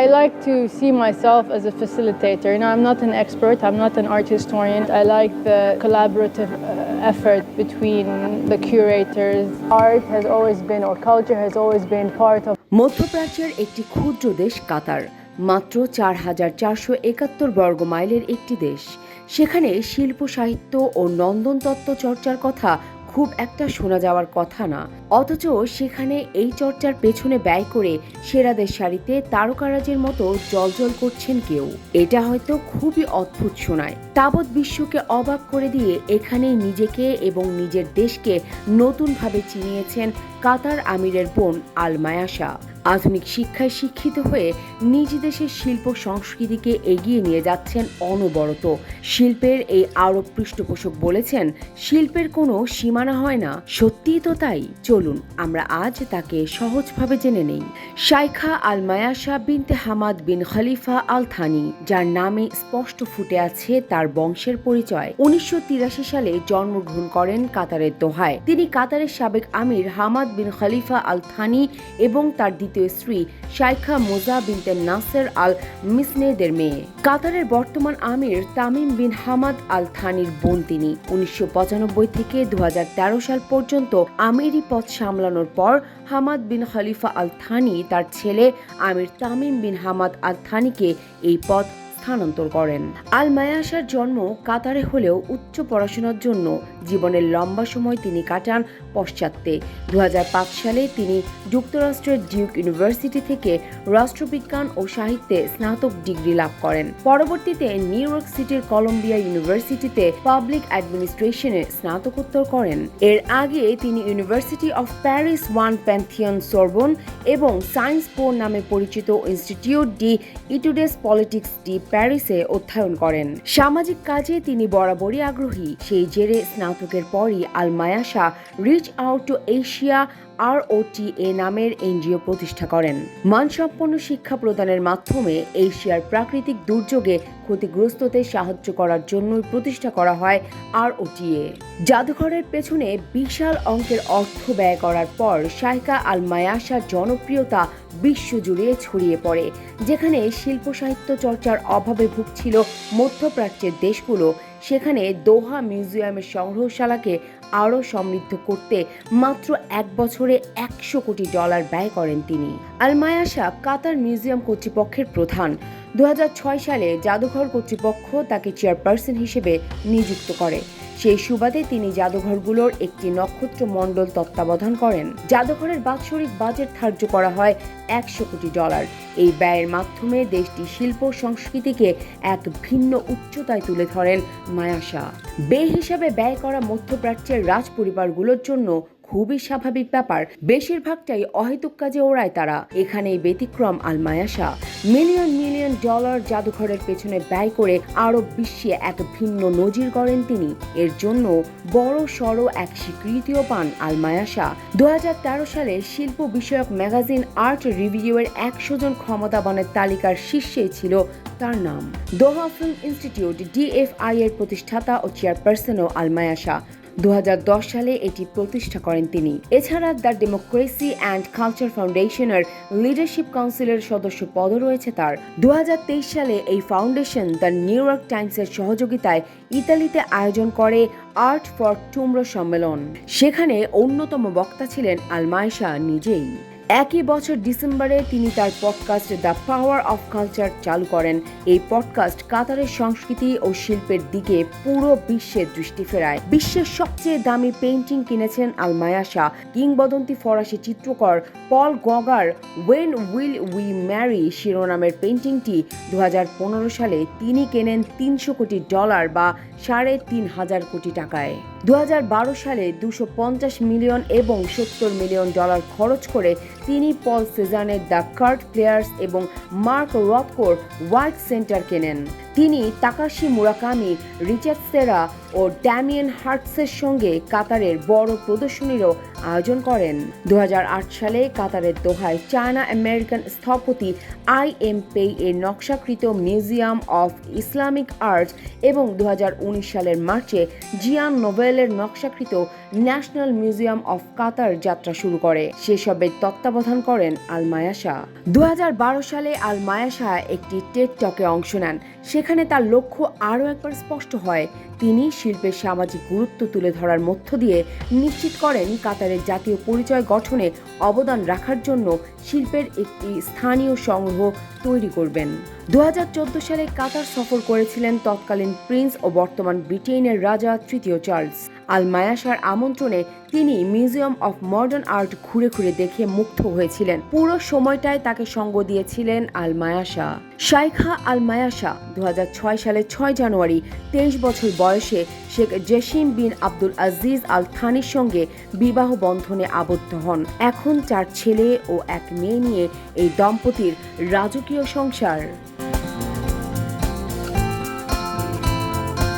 I like to see myself as a facilitator. You know, I'm not an expert, I'm not an art historian. I like the collaborative uh, effort between the curators. Art has always been, or culture has always been part of মধ্যপ্রাচ্যের একটি ক্ষুদ্র দেশ কাতার মাত্র চার হাজার চারশো একাত্তর বর্গ মাইলের একটি দেশ সেখানে শিল্প সাহিত্য ও নন্দন তত্ত্ব চর্চার কথা খুব একটা শোনা যাওয়ার কথা না। অথচ সেখানে এই চর্চার পেছনে ব্যয় করে সেরাদের সারিতে তারকারাজের মতো জলজল করছেন কেউ। এটা হয়তো খুবই অদ্ভুত শোনায়। তাবৎ বিশ্বকে অবাক করে দিয়ে এখানেই নিজেকে এবং নিজের দেশকে নতুনভাবে চিনিয়েছেন কাতার আমিরের বোন আল মায়াশা আধুনিক শিক্ষায় শিক্ষিত হয়ে নিজ দেশের শিল্প সংস্কৃতিকে এগিয়ে নিয়ে যাচ্ছেন অনবরত। শিল্পের এই আরব পৃষ্ঠপোষক বলেছেন, শিল্পের কোনো সীমানা হয় না। সত্যিই তো তাই। চলুন, আমরা আজ তাকে সহজভাবে জেনে নেই। শাইখা আল মায়াশা বিনতে হামাদ বিন খলিফা আল থানি যার নামে স্পষ্ট ফুটে আছে তার বংশের পরিচয়। উনিশশো তিরাশি সালে জন্মগ্রহণ করেন কাতারের দোহায়। তিনি কাতারের সাবেক আমির হামাদ বিন খলিফা আল থানি এবং তার দ্বিতীয় স্ত্রী শাইখা মোজা বিনতে নাসের আল মিসনেদের মেয়ে। কাতারের বর্তমান আমির তামিম বিন হামাদ আল থানির বোন তিনি। উনিশশো পঁচানব্বই থেকে দু হাজার তেরো সাল পর্যন্ত আমিরি পদ সামলানোর পর হামাদ বিন খলিফা আল থানি তার ছেলে আমির তামিম বিন হামাদ আল থানিকে এই পদ স্থানান্তর করেন। আল মায়াসার জন্ম কাতারে হলেও উচ্চ পড়াশোনার জন্য জীবনের লম্বা সময় তিনি কাটান পশ্চাত্যে। দু সালে তিনি যুক্তরাষ্ট্রের ডিউক ইউনিভার্সিটি থেকে রাষ্ট্রবিজ্ঞান ও সাহিত্যে স্নাতক ডিগ্রি লাভ করেন। পরবর্তীতে নিউ ইয়র্ক সিটির কলম্বিয়া ইউনিভার্সিটিতে পাবলিক অ্যাডমিনিস্ট্রেশনে স্নাতকোত্তর করেন। এর আগে তিনি University of Paris one Pantheon Sorbonne এবং সায়েন্স পো নামে পরিচিত Institut de Etudes Politiques de প্যারিসে অধ্যয়ন করেন। সামাজিক কাজে তিনি বরাবরই আগ্রহী। সেই জেরে স্নাতকের পরই Al Mayassa reach out to Asia R A নামের এনজিও প্রতিষ্ঠা করেন। মানসম্পন্ন শিক্ষা প্রদানের মাধ্যমে এশিয়ার প্রাকৃতিক দুর্যোগে ক্ষতিগ্রস্তদের সাহায্য করার জন্যই প্রতিষ্ঠা করা হয় আর এ জাদুঘরের পেছনে বিশাল অঙ্কের অর্থ ব্যয় করার পর শাইকা আল মায়াশার জনপ্রিয়তা বিশ্বজুড়ে ছড়িয়ে পড়ে, যেখানে শিল্প সাহিত্য চর্চার অভাবে ভুগছিল মধ্যপ্রাচ্যের দেশগুলো সেখানে দোহা মিউজিয়ামের সংগ্রহশালাকে আরও সমৃদ্ধ করতে মাত্র এক বছরে একশো কোটি ডলার ব্যয় করেন তিনি। আলমায়াশা কাতার মিউজিয়াম কর্তৃপক্ষের প্রধান। দু হাজার ছয় সালে জাদুঘর কর্তৃপক্ষ তাকে চেয়ারপারসন হিসেবে নিযুক্ত করে। সেই সুবাদে তিনি জাদুঘরগুলোর একটি নক্ষত্র মণ্ডল তত্ত্বাবধান করেন। জাদুঘরের বাৎসরিক বাজেট ধার্য করা হয় একশো কোটি ডলার। এই ব্যয়ের মাধ্যমে দেশটি শিল্প সংস্কৃতিকে এক ভিন্ন উচ্চতায় তুলে ধরেন মায়াশা। বে হিসাবে ব্যয় করা মধ্যপ্রাচ্যের রাজ পরিবারগুলোর জন্য খুবই স্বাভাবিক ব্যাপার। বেশিরভাগটাই অহেতুক কাজে ওড়ায় তারা। এখানেই ব্যতিক্রম আলমায়াশা মিলিয়ন মিলিয়ন ডলার জাদুঘরের পেছনে ব্যয় করে আরব বিশ্বে এক ভিন্ন নজির গড়েন তিনি। এর জন্য বড় সড় এক স্বীকৃতিও পান আলমায়াশা দু সালে শিল্প বিষয়ক ম্যাগাজিন আর্ট রিভিউয়ের একশো জন ক্ষমতাবানের তালিকার শীর্ষে ছিল তার নাম। দোহা ফিল্ম ইনস্টিটিউট ডিএফআই এর প্রতিষ্ঠাতা ও চেয়ারপারসনও আলমায়াশা দু হাজার দশ সালে এটি প্রতিষ্ঠা করেন তিনি। এছাড়া দ্য ডেমোক্রেসি অ্যান্ড কালচার ফাউন্ডেশনের লিডারশিপ কাউন্সিলের সদস্য পদও রয়েছে তার। দু হাজার তেইশ সালে এই ফাউন্ডেশন দ্য নিউ ইয়র্ক টাইমসের সহযোগিতায় ইতালিতে আয়োজন করে আর্ট ফর টুমরো সম্মেলন। সেখানে অন্যতম বক্তা ছিলেন আলমায়শা নিজেই। একই বছর ডিসেম্বরে তিনি তার podcast the power of culture চালু করেন। এই পডকাস্ট কাতারের সংস্কৃতি ও শিল্পের দিকে পুরো বিশ্বের দৃষ্টি ফেরায়। বিশ্বের সবচেয়ে দামি পেন্টিং কিনেছেন আলমায়াশা কিংবদন্তি ফরাসি চিত্রকর Paul গগার when will we marry শিরোনামের পেন্টিংটি দু হাজার পনেরো সালে তিনি কেনেন তিনশো কোটি ডলার বা সাড়ে তিন হাজার কোটি টাকায়। দু হাজার বারো সালে দুশো মিলিয়ন এবং সত্তর মিলিয়ন ডলার খরচ করে তিনি পল সেজানের দ্য কার্ট প্লেয়ার্স এবং মার্ক রথকোর হোয়াইট সেন্টার কেনেন। তিনি তাকাশি মুরাকামি, রিচার্ড সেরা ও ড্যামিয়ান হার্টসের সঙ্গে কাতারের বড় প্রদর্শনীরও আয়োজন করেন। দু সালে কাতারের দোহায় চায়না আমেরিকান স্থপতি আই এম পে এর নকশাকৃত মিউজিয়াম অফ ইসলামিক আর্ট এবং দু হাজার উনিশ সালের মার্চে জিয়ান নোভেলের নকশাকৃত ন্যাশনাল মিউজিয়াম অফ কাতার যাত্রা শুরু করে। সেসবের তত্ত্বাবধান তত্ত্বাবধান করেন আল মায়াশা দু সালে আল মায়াশা একটি টেট টকে অংশ নেন। সেখানে তার লক্ষ্য আরও একবার স্পষ্ট হয় তিনি শিল্পের সামাজিক গুরুত্ব তুলে ধরার মধ্য দিয়ে নিশ্চিত করেন কাতারের জাতীয় পরিচয় গঠনে অবদান রাখার জন্য শিল্পের একটি স্থানীয় সংগ্রহ তৈরি করবেন। দু সালে কাতার সফর করেছিলেন তৎকালীন প্রিন্স ও বর্তমান ব্রিটেনের রাজা তৃতীয় চার্লস। আল মায়াশার আমন্ত্রণে তিনি মিউজিয়াম অফ মডার্ন আর্ট ঘুরে ঘুরে দেখে মুগ্ধ হয়েছিলেন। পুরো সময়টায় তাকে সঙ্গ দিয়েছিলেন আল মায়াশা শাইখা আল মায়াশা দু সালে ছয় জানুয়ারি তেইশ বছর বয়সে শেখ জেসিম বিন আব্দুল আজিজ আল থানির সঙ্গে বিবাহ বন্ধনে আবদ্ধ হন। এখন চার ছেলে ও এক মেয়ে নিয়ে এই দম্পতির রাজকীয় সংসার।